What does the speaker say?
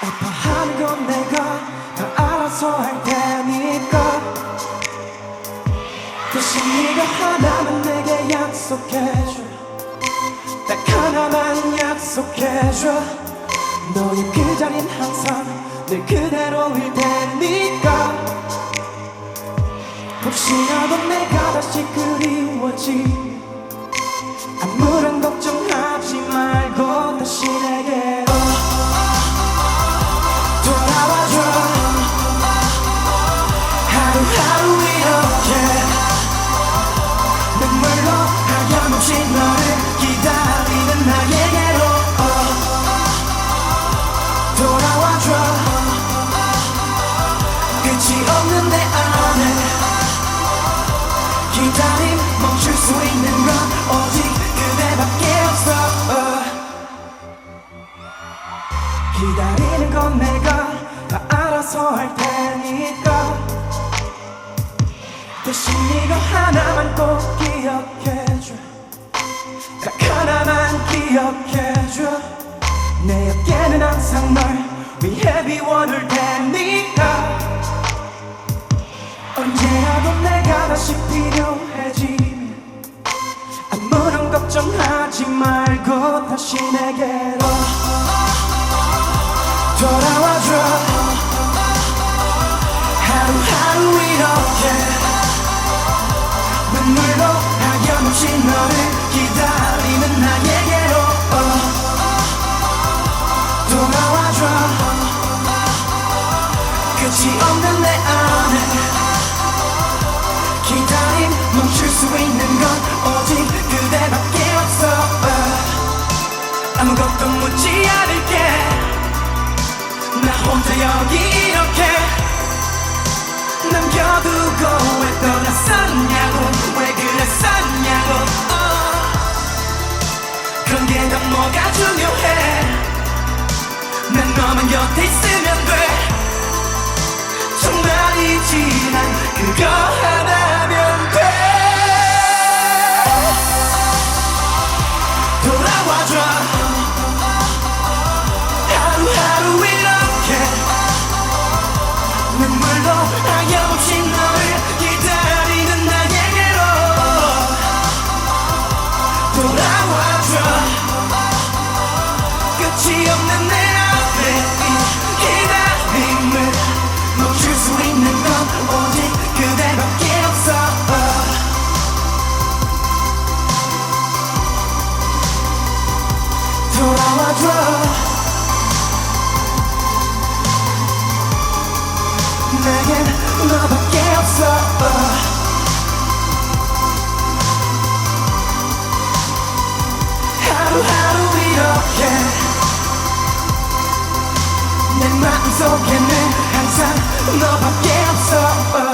기다리는 건 내가 다 알아서 할 테니까. 대신 네가 하나만 내게 약속해줘. 딱 하나만 약속해줘. 너의 그 자린 항상 늘 그대로일 테니까. 혹시라도 내가 다시 그리워지 기다림 멈출 수 있는 건 오직 그대밖에 없어. 기다리는 건 내가 다 알아서 할 테니까. 대신 네가 하나만 꼭 기억해줘. 딱 하나만 기억해줘. 내 어깨는 항상 널 위해 비워둘 테니까 걱정하지 말고 다시 내게로 돌아와줘. 하루하루 이렇게 눈물로 하염없이 너를 기다리는 나에게로. 돌아와줘. 끝이 없는 내 안에 기다림 멈출 수 있는 건 오직 그대밖에 아무것도 묻지 않을게. 나 혼자 여기 이렇게 남겨두고 왜 떠났었냐고 왜 그랬었냐고. 어. 그런 게 다 뭐가 중요해. 난 너만 곁에 있으면 돼 돌아와줘. 내겐 너밖에 없어 마음속에는 항상 너밖에 없어